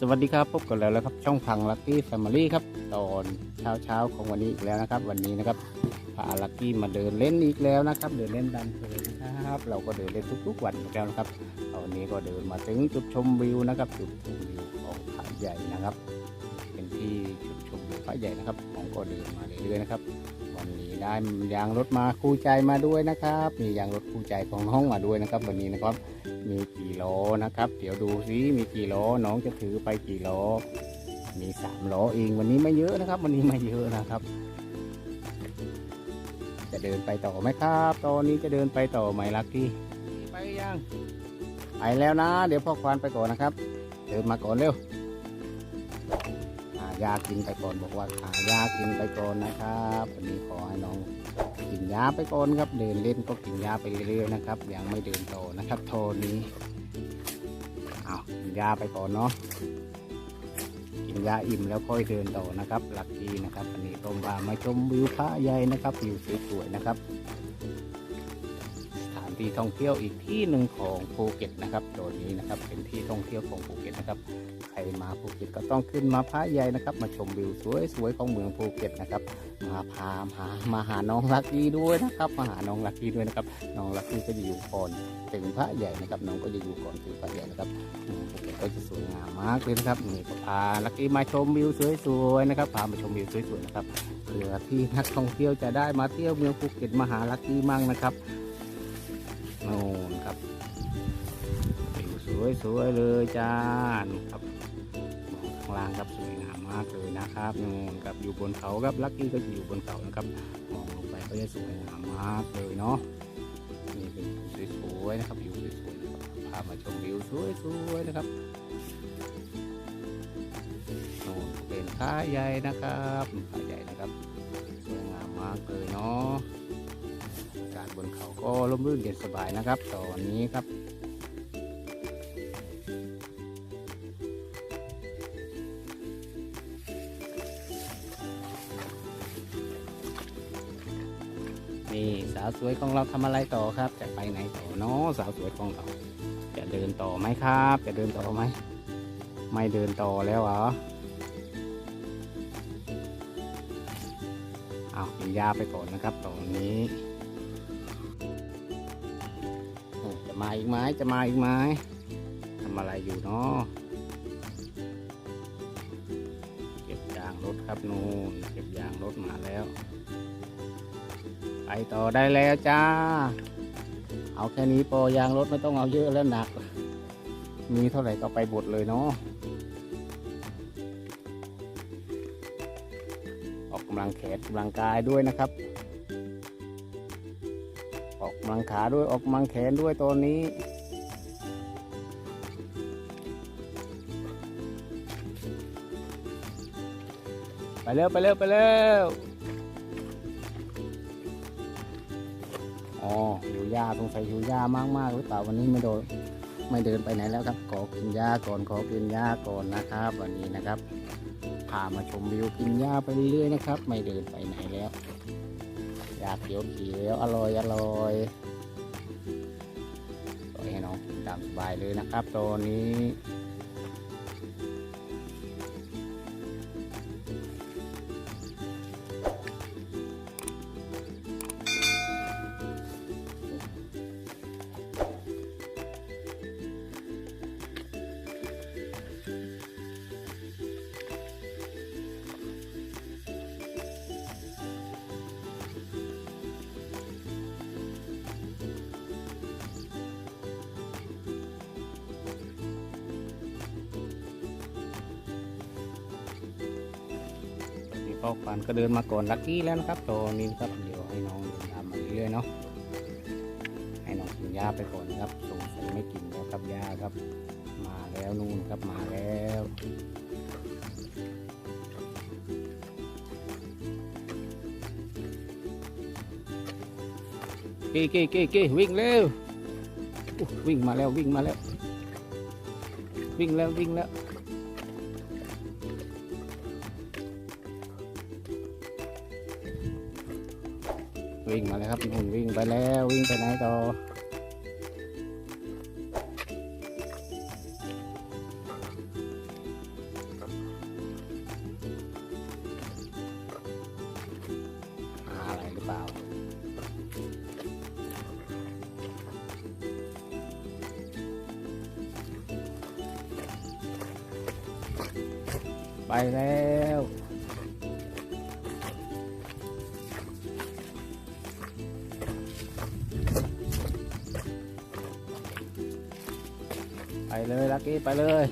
สวัสดีครับพบกันแล้วนะครับ ช่องพังลักกี้แฟมิลี่ครับ ตอนเช้าเช้าของวันนี้อีกแล้วนะครับ วันนี้นะครับพาลักกี้มาเดินเล่นอีกแล้วนะครับ เดินเล่นตามเพลนะครับ เราก็เดินเล่นทุกๆวันอยู่แล้วนะครับตอนนี้ก็เดินมาถึงจุดชมวิวนะครับ จุดชมวิวของผาใหญ่นะครับ เป็นที่จุดชมวิวผาใหญ่นะครับผมก็เดินมาเรื่อยๆนะครับ วันนี้ได้ยางรถมาคู่ใจมาด้วยนะครับ มียางรถคู่ใจของน้องมาด้วยนะครับ วันนี้นะครับ มีกี่ล้อนะครับ เดี๋ยวดูซิมีกี่ล้อน้องจะถือไปกี่ล้อ มีสามล้อเองวันนี้ไม่เยอะนะครับ วันนี้ไม่เยอะนะครับ จะเดินไปต่อไหมครับ ตอนนี้จะเดินไปต่อไหมลักกี้ไปยังไปแล้วนะ เดี๋ยวพ่อควานไปก่อนนะครับ เดินมาก่อนเร็วายากินไปก่อนบอกว่าหายากินไปก่อนนะครับวันนี้ขอให้น้องกินยาไปก่อนครับ เดินเล่นก็กินยาไปเรื่อยๆนะครับยังไม่เดินโตนะครับ โทนนี้เอากินยาไปก่อนเนาะกินยาอิ่มแล้วค่อยเดินโตนะครับ หลักดีนะครับวันนี้ก็มามาชมวิวพระใหญ่นะครับวิวสวยๆนะครับ ที่ท่องเที่ยวอีกที่หนึ่งของภูเก็ตนะครับโซนนี้นะครับเป็นที่ท่องเที่ยวของภูเก็ตนะครับใครมาภูเก็ตก็ต้องขึ้นมาพระใหญ่นะครับ มาชมวิวสวยๆของเมืองภูเก็ตนะครับ มาพามามาหาน้องลักกี้ด้วยนะครับ มาหาน้องลักกี้ด้วยนะครับน้องลักกี้ก็จะอยู่ก่อนถึงพระใหญ่นะครับ น้องก็จะอยู่ก่อนถึงพระใหญ่นะครับภูเก็ตก็จะสวยงามมากเลยนะครับนี่ก็พาลักกี้มาชมวิวสวยๆนะครับพามาชมวิวสวยๆนะครับเพื่อที่นักท่องเที่ยวจะได้มาเที่ยวเมืองภูเก็ตมาหาลักกี้มั่งนะครับ นู่นครับวิวสวยๆเลยจ้านู่ครับข้างล่างครับสวยงามมากเลยนะครับนู่นครับอยู่บนเขาครับลักกี้ก็อยู่บนเขานะครับมองลงไปก็จะสวยงามมากเลยเนาะนี่เป็นวิวสวยๆนะครับวิวสวยๆนะครับพามาชมวิวสวยๆนะครับนู่นเป็นผาใหญ่นะครับผาใหญ่นะครับสวยงามมากเลยเนาะ กาศบนเขาก็ร่มรื่นเย็นสบายนะครับ ตอนนี้ครับนี่สาวสวยของเราทำอะไรต่อครับ จะไปไหนต่อเนาะสาวสวยของเรา จะเดินต่อไหมครับ จะเดินต่อไหมไม่เดินต่อแล้วเหรอเอากินยาไปก่อนนะครับตอนนี้ มาอีกไหมจะมาอีกไหมทำอะไรอยู่เนาะเก็บยางรถครับนูนเก็บยางรถมาแล้ว ไปต่อได้แล้วจ้า เอาแค่นี้พอยางรถไม่ต้องเอาเยอะแล้วหนัก มีเท่าไหร่ก็ไปบดเลยเนาะออกกำลังแขนกำลังกายด้วยนะครับ ออกกำลังขาด้วยออกกำลังแขนด้วยตัวนี้ ไปเร็วไปเร็วไปเร็วอ๋อหิวยาสงสัยหิวยามากมากๆหรือเปล่าวันนี้ไม่โดนไม่เดินไปไหนแล้วครับ ขอกินยาก่อนขอกินยาก่อนนะครับ วันนี้นะครับพามาชมวิวกินยาไปเรื่อยๆนะครับ ไม่เดินไปไหนแล้ว ยาเขียวเขียวๆอร่อยอร่อยปล่อยให้น้องกินตามสบายเลยนะครับตอนนี้ นี่พ่อควานก็เดินมาก่อนลักกี้แล้วนะครับตอนนี้ครับเดี๋ยวให้น้องเดินตามมาเรื่อยๆเนาะให้น้องกินยาไปก่อนนะครับสงสัยไม่กินแล้วครับยาครับ มาแล้วนู่นครับมาแล้วเก้เก้เก้เก้วิ่งเร็ววิ่งมาแล้ววิ่งมาแล้ว วิ่งแล้ววิ่งแล้ว วิ่งมาแล้วครับนุ่นวิ่งไปแล้ววิ่งไปไหนต่ออะไรหรือเปล่าไปแล้ว เลยลักกี้ไปเลย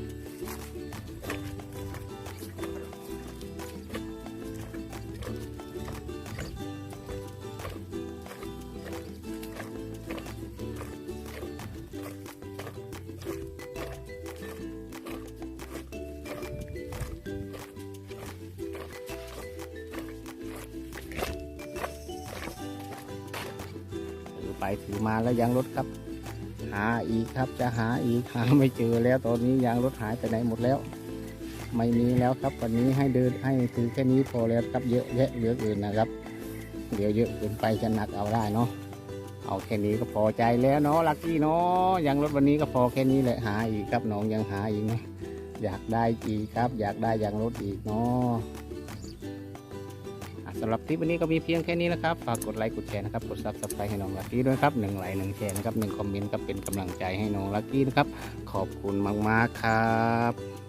ถือไปถือมาแล้วยางรถครับ หาอีกครับจะหาอีกหาไม่เจอแล้วตอนนี้ยางรถหายไปไหนหมดแล้ว ไม่มีแล้วครับวันนี้ให้เดินให้ถือแค่นี้พอแล้วครับเยอะแยะเหลือเกินนะครับ เดี๋ยวเยอะเกินไปจะหนักเอาได้เนาะเอาแค่นี้ก็พอใจแล้วเนาะลักกี้เนาะยางรถวันนี้ก็พอแค่นี้แหละหาอีกครับน้องยังหาอีกเนาะอยากได้อีกครับ อยากได้ยางรถอีกเนาะ สำหรับคลิปวันนี้ก็มีเพียงแค่นี้นะครับ ฝากกดไลค์ กดแชร์นะครับ กดซับสไครต์ให้น้องลักกี้ด้วยครับหนึ่งไลค์หนึ่งแชร์นะครับหนึ่งคอมเมนต์ก็เป็นกำลังใจให้น้องลักกี้นะครับ ขอบคุณมากๆครับ